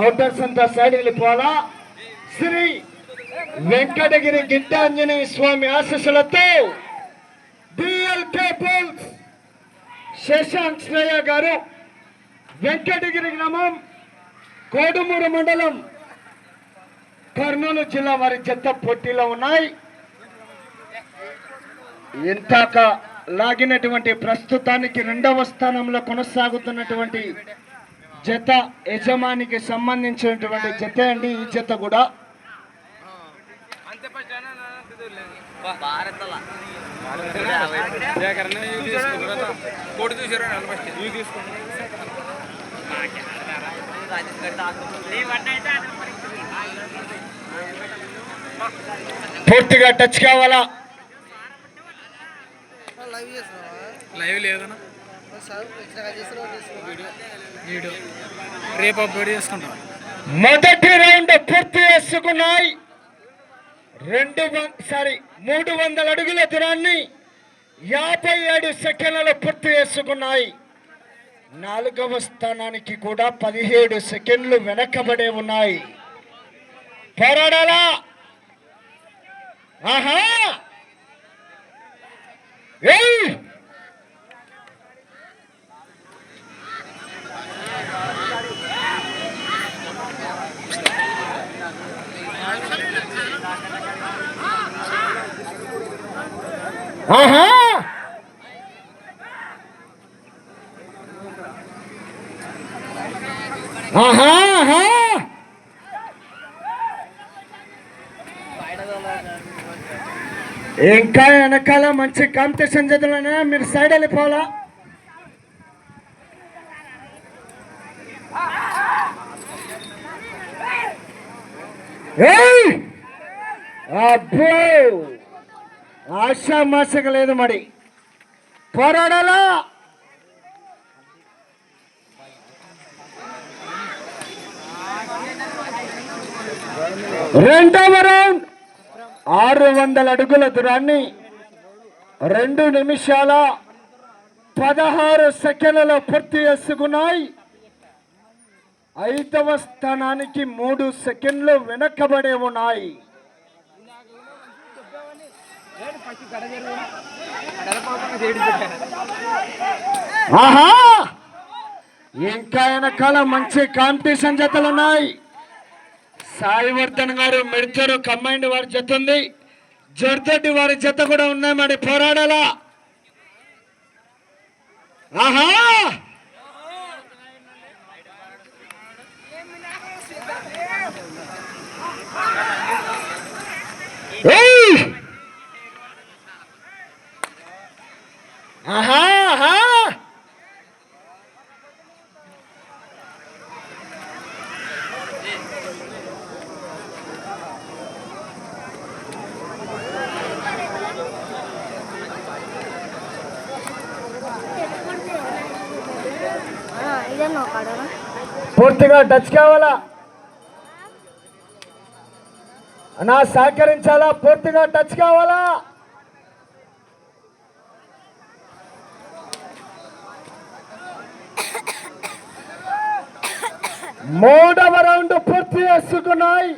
అవుటర్స్ అంతా సైడ్ వెళ్ళిపోవాలా? శ్రీ వెంకటగిరి గిడ్డాంజనేయ స్వామి ఆశీస్సులతో డిఎల్ కేబుల్స్ శశాంక్ శ్రేయ గారు వెంకటగిరి గ్రామం కోడుమూరు మండలం కర్నూలు జిల్లా వారి చెత్త పొట్టిలో ఉన్నాయి. ఇంతాక లాగినటువంటి ప్రస్తుతానికి రెండవ స్థానంలో కొనసాగుతున్నటువంటి జత యజమానికి సంబంధించినటువంటి జత అండి. ఈ జత కూడా పూర్తిగా టచ్ కావాలా? లైవ్ చేస్తున్నావా? లైవ్ లేదన్నా. వీడియో రేపు అప్లోడ్ చేసుకుంటాం. మొదటి రౌండ్ పూర్తి చేసుకున్నాయి. రెండు వం- సారీ మూడు వందల అడుగుల దూరాన్ని యాభై ఏడు సెకండ్లలో పూర్తి చేసుకున్నాయి. నాలుగవ స్థానానికి కూడా పదిహేడు సెకండ్లు వెనకబడే ఉన్నాయి. పోరాడాలా? ఆహా! ఏయ్! ఆహా ఆహా ఆహా ఇంకా వెనకాల మంచి కాంపిటీషన్ జతలోనే మీరు సైడ్ వెళ్ళిపోవాలా? ఏయ్! అబ్బో! ఆశామాషక లేదు మరి. పోరాడాలా? రెండవ రౌండ్ ఆరు వందల అడుగుల దూరాన్ని రెండు నిమిషాల పదహారు సెకండ్లలో పూర్తి చేసుకున్నాయి. ఐదవ స్థానానికి మూడు సెకండ్లు వెనకబడి ఉన్నాయి. ఆహా! ఇంకా వెనకాల మంచి కాంపిటీషన్ జతలు ఉన్నాయి సాయివర్ధన్ గారు మెడిచరు కంబైండ్ వారి జత ఉంది. జర్దడ్డి వారి జత కూడా ఉన్నాయి మరి పోరాడాలా? ఆహా ఏయ్! ఆహా ఆహా ఇదే నోకాడు పూర్తిగా టచ్ కావాలా? నా సహకరించాలా? పూర్తిగా టచ్ కావాలా? మూడవ రౌండ్ పూర్తి చేసుకున్నాయి.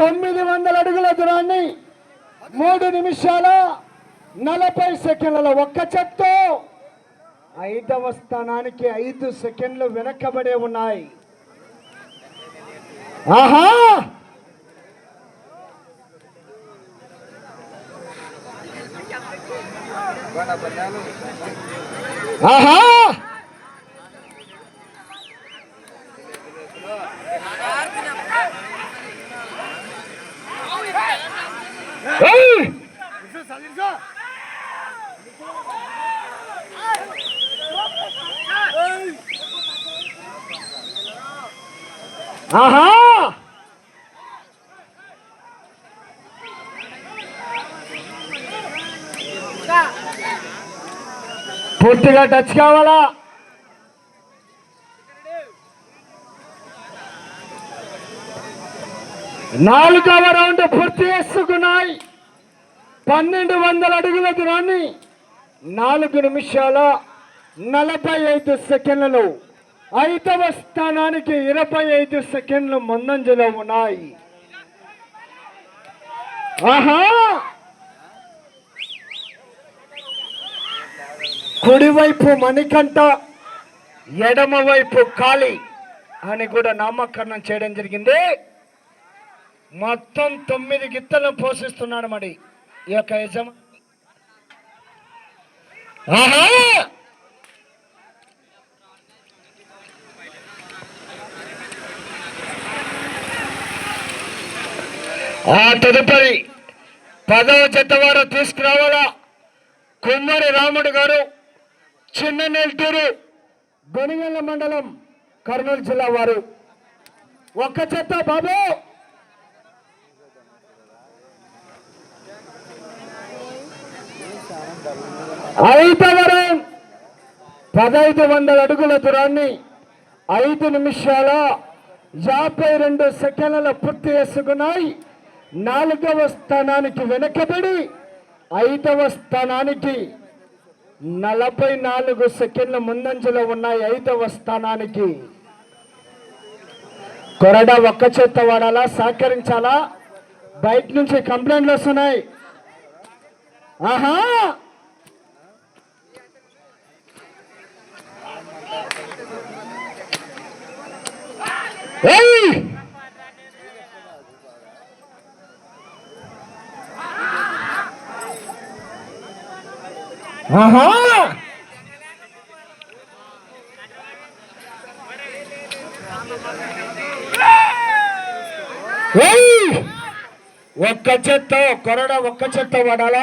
తొమ్మిది వందల అడుగుల దూరాన్ని మూడు నిమిషాల నలభై సెకండ్ల ఒక్క చెత్తో ఐదవ స్థానానికి ఐదు సెకండ్లు వెనకబడే ఉన్నాయి. ఆహా! ఆహా! పూర్తిగా టచ్ కావాలా? నాలుగవ రౌండ్ పూర్తి చేసుకున్నాయి. పన్నెండు వందల అడుగుల దూరాన్ని నాలుగు నిమిషాల నలభై ఐదు సెకండ్లలో ఐదవ స్థానానికి ఇరవై ఐదు సెకండ్లు ముందంజలో ఉన్నాయి. ఆహా! కుడివైపు మణికంఠ ఎడమవైపు కాళీ అని కూడా నామకరణం చేయడం జరిగింది. మొత్తం తొమ్మిది గిత్తలను పోషిస్తున్నాడు మరి ఈ యొక్క యజమ ఆహా! ఆ తదుపరి పదవ జత వారు తీసుకురావాలా? కుమ్మరి రాముడు గారు చిన్న నెల్టూరు గొనిగల్ల మండలం కర్నూలు జిల్లా వారు. ఒక్క చెత్త బాబు! ఐదవరం పదహైదు వందల అడుగుల దూరాన్ని ఐదు నిమిషాల యాభై రెండు సెకండ్ల పూర్తి చేసుకున్నాయి. నాలుగవ స్థానానికి వెనకబడి ఐదవ స్థానానికి నలభై నాలుగు సెకండ్ల ముందంజలో ఉన్నాయి ఐదవ స్థానానికి కొరడ ఒక్క చేత్త వాడాలా? సహకరించాలా? బయట నుంచి కంప్లైంట్లు వస్తున్నాయి. ఆహా! ఆహా! ఒక్క చెత్త కొరడ ఒక్క చెత్త వాడాలా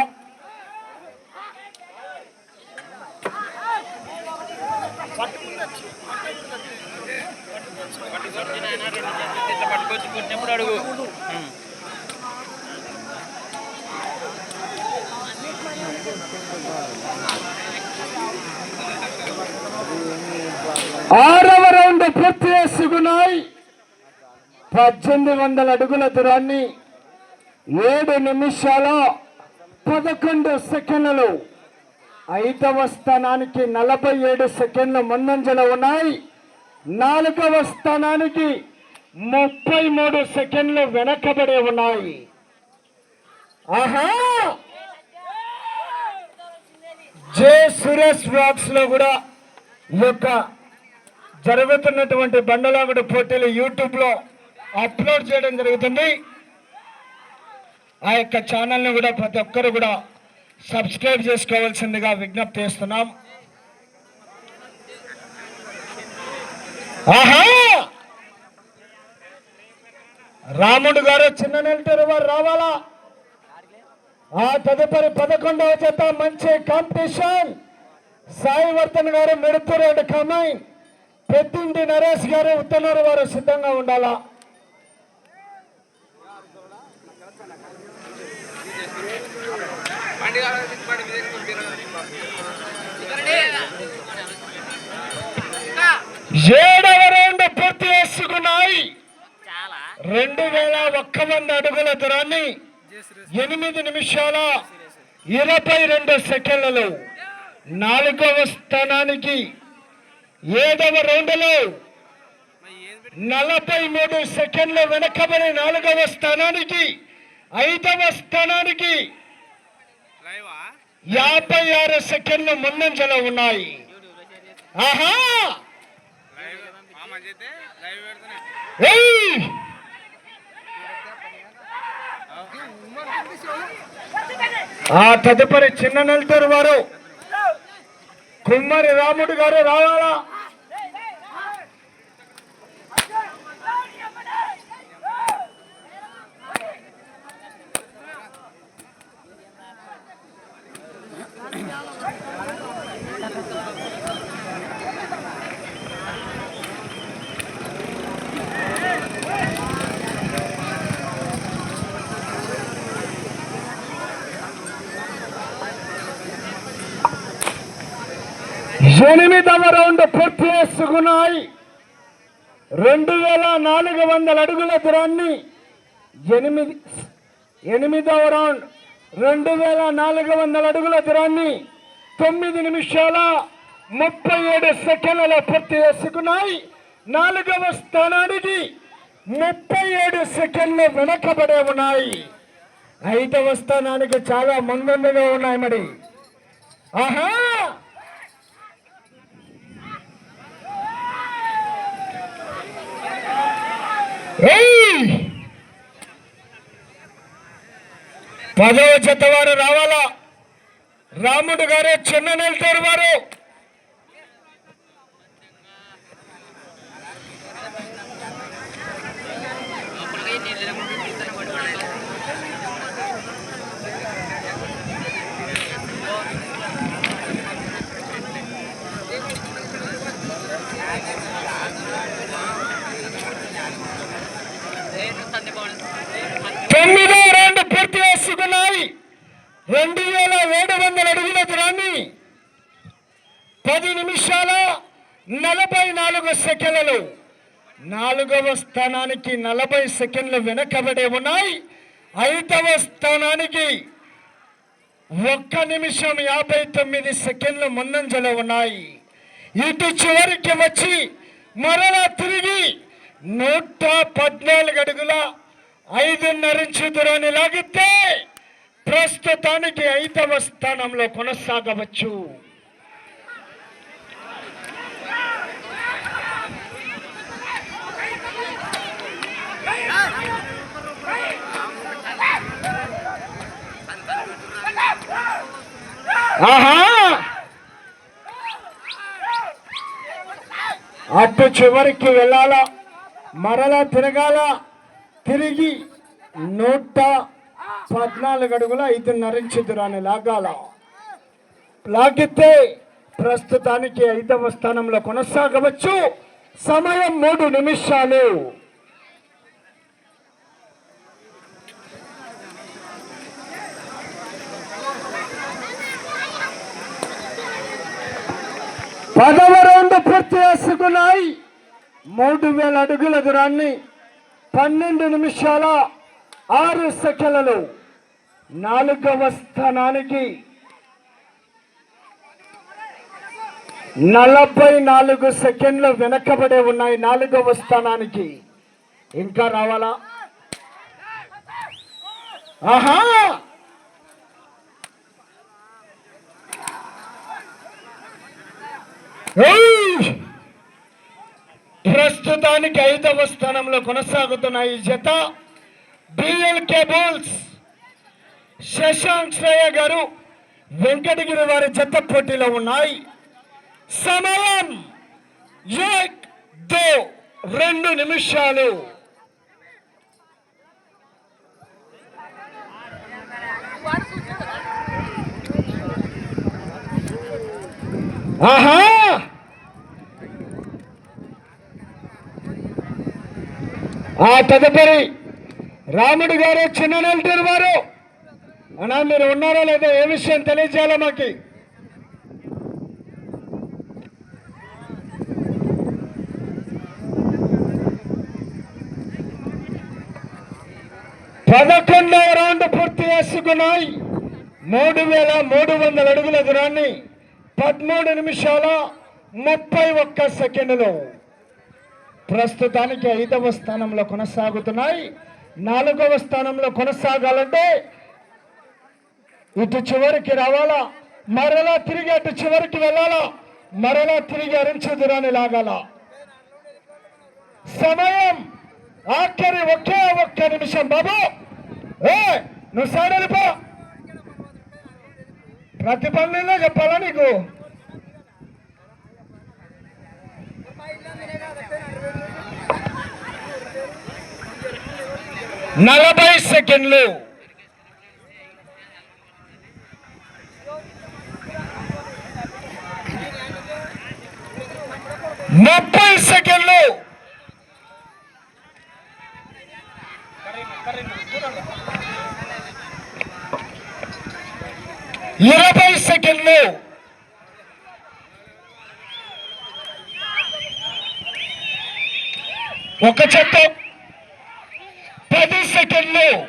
ఇట్లా పట్టుకొచ్చి కూర్చున్నప్పుడు అడుగు. ఆరవ రౌండ్ పూర్తి చేసుకున్నాయి. పద్దెనిమిది వందల అడుగుల దూరాన్ని ఏడు నిమిషాల పదకొండు సెకండ్లు. ఐదవ స్థానానికి నలభై ఏడు సెకండ్లు ముందంజలో ఉన్నాయి. నాలుగవ స్థానానికి ముప్పై మూడు సెకండ్లు వెనకబడి ఉన్నాయి. ఆహా! జే సురేష్ వ్లాగ్స్లో కూడా ఈ యొక్క జరుగుతున్నటువంటి బండలాగుడు పోటీలు యూట్యూబ్లో అప్లోడ్ చేయడం జరుగుతుంది. ఆ యొక్క ఛానల్ని కూడా ప్రతి ఒక్కరు కూడా సబ్స్క్రైబ్ చేసుకోవాల్సిందిగా విజ్ఞప్తి చేస్తున్నాం. ఆహా! రాముడు గారు చిన్న నెల్టూరు వారు రావాలా? ఆ తదుపరి పదకొండవ జత మంచి కాంపిటీషన్. సాయి వర్ధన్ గారు మిడుపురేడు కమాయి. పెద్దింటి నరేష్ గారు ఉత్తనూరు వారు సిద్ధంగా ఉండాలా? ఏడవ రౌండ్ పూర్తి చేసుకున్నాయి. రెండు వేల ఒక్క వంద అడుగుల దూరాన్ని ఎనిమిది నిమిషాల ఇరవై రెండు సెకండ్లలో నాలుగవ స్థానానికి ఏడవ రౌండ్లో నలభై మూడు సెకండ్ల వెనకబడి నాలుగవ స్థానానికి ఐదవ స్థానానికి యాభై ఆరు సెకండ్లు ముందంజలో ఉన్నాయి. ఆహా! ఆ తదుపరి చిన్న నెల్టూరు వారు కుమ్మరి రాముడు గారు రావాలా? ఎనిమిదవ రౌండ్ పూర్తి చేసుకున్నాయి. రెండు వేల నాలుగు వందల అడుగుల దూరాన్ని ఎనిమిది ఎనిమిదవ రౌండ్ రెండు వేల నాలుగు వందల అడుగుల దూరాన్ని తొమ్మిది నిమిషాల ముప్పై ఏడు సెకండ్లలో పూర్తి చేసుకున్నాయి. నాలుగవ స్థానానికి ముప్పై ఏడు సెకండ్లు వెనకబడే ఉన్నాయి. ఐదవ స్థానానికి చాలా ముందుగా ఉన్నాయి మరి. ఆహా! పదవ జత వారు రావాలా? రాముడు గారే చిన్న నెల్తూరు వారు తొమ్మిదో రౌండ్ పూర్తి చేసుకున్నాయి రెండు వేల ఏడు వందల అడుగుల దూరాన్ని పది నిమిషాల నలభై నాలుగు సెకండ్లు నాలుగవ స్థానానికి నలభై సెకండ్లు వెనకబడే ఉన్నాయి. ఐదవ స్థానానికి ఒక్క నిమిషం యాభై తొమ్మిది సెకండ్లు ముందంజలో ఉన్నాయి. ఇటు చివరికి వచ్చి మరలా తిరిగి నూట పద్నాలుగు అడుగుల ఐదున్నర దూరాన్ని లాగితే ప్రస్తుతానికి ఐదవ స్థానంలో కొనసాగవచ్చు. ఆహా! అటు చివరికి వెళ్ళాలా? మరలా తిరగాల? తిరిగి నూట పద్నాలుగు అడుగుల ఐదున్నర ఇంచు దూరాన్ని లాగాల. లాగితే ప్రస్తుతానికి ఐదవ స్థానంలో కొనసాగవచ్చు. సమయం మూడు నిమిషాలు. పదవ రౌండ్ పూర్తి చేసుకున్నాయి. మూడు వేల అడుగుల దూరాన్ని పన్నెండు నిమిషాల ఆరు సెకండ్లలో నాలుగవ స్థానానికి నలభై నాలుగు సెకండ్లు వెనకబడే ఉన్నాయి నాలుగవ స్థానానికి. ఇంకా రావాలా? ఆహా! ప్రస్తుతానికి ఐదవ స్థానంలో కొనసాగుతున్నాయి జత బిఎల్ కేబుల్స్ శశాంక్ శ్రేయ గారు వెంకటగిరి వారి జత పోటీలో ఉన్నాయి. సమయం ఏక్ దో రెండు నిమిషాలు. ఆహా! ఆ తదుపరి రాముడు గారు చిన్న నెల్టూరు వారు. అన్నా మీరు ఉన్నారా లేదో ఏ విషయం తెలియజేయాలా మాకి? పదకొండవ రౌండ్ పూర్తి చేసుకున్నాయి. మూడు వేల మూడు వందల అడుగుల దూరాన్ని పదమూడు నిమిషాల ముప్పై ఒక్క సెకండ్లు. ప్రస్తుతానికి ఐదవ స్థానంలో కొనసాగుతున్నాయి. నాలుగవ స్థానంలో కొనసాగాలంటే ఇటు చివరికి రావాలా? మరలా తిరిగి అటు చివరికి వెళ్ళాలా? మరలా తిరిగి అరించే లాగాల? సమయం! ఆఖరి ఒకే ఒక్క నిమిషం. బాబు! ఏ నువ్వు సైడ్ వెళ్ళిపో. ప్రతి పనులలో చెప్పాలా నీకు? నలభై సెకండ్లు. ముప్పై సెకండ్లు. ఇరవై సెకండ్లు. ఒక చెత్త. పది సెకండ్లు.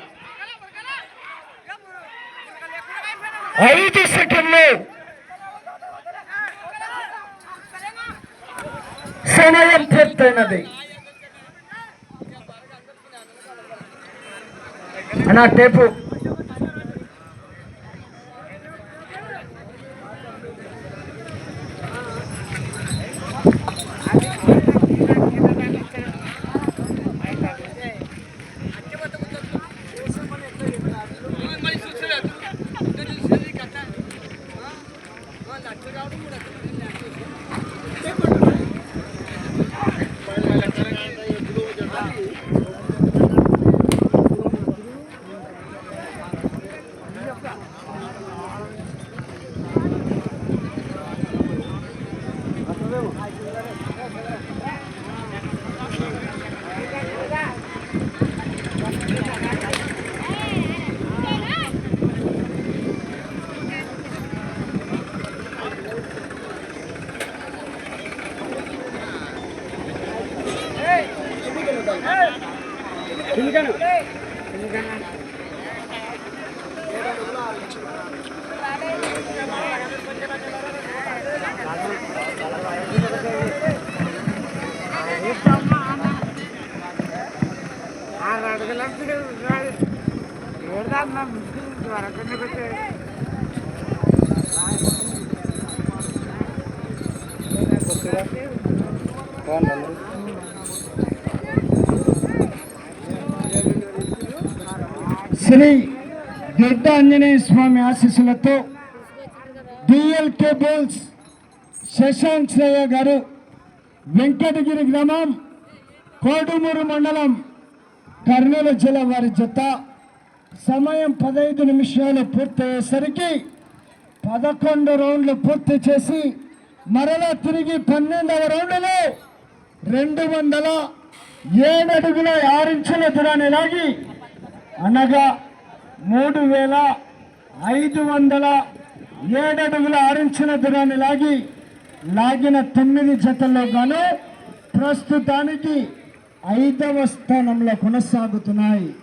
ఐదు సెకండ్లు. సమయం పూర్తయినది అన్నా టేపు. శ్రీ గడ్డ ఆంజనేయ స్వామి ఆశీస్సులతో డిఎల్ కేబుల్స్ శశాంక్ శ్రేయ గారు వెంకటగిరి గ్రామం కోడుమూరు మండలం కర్నూలు జిల్లా వారి జత సమయం పదహైదు నిమిషాలు పూర్తయ్యేసరికి పదకొండు రౌండ్లు పూర్తి చేసి మరలా తిరిగి పన్నెండవ రౌండ్లో రెండు వందల ఏడు అడుగుల ఆరించుల దూరాన్ని లాగి అనగా మూడు వేల ఐదు వందల ఏడడుగుల ఆరించిన దూరాన్ని లాగి లాగిన తొమ్మిది జతల్లో గాను ప్రస్తుతానికి ఐదవ స్థానంలో కొనసాగుతున్నాయి.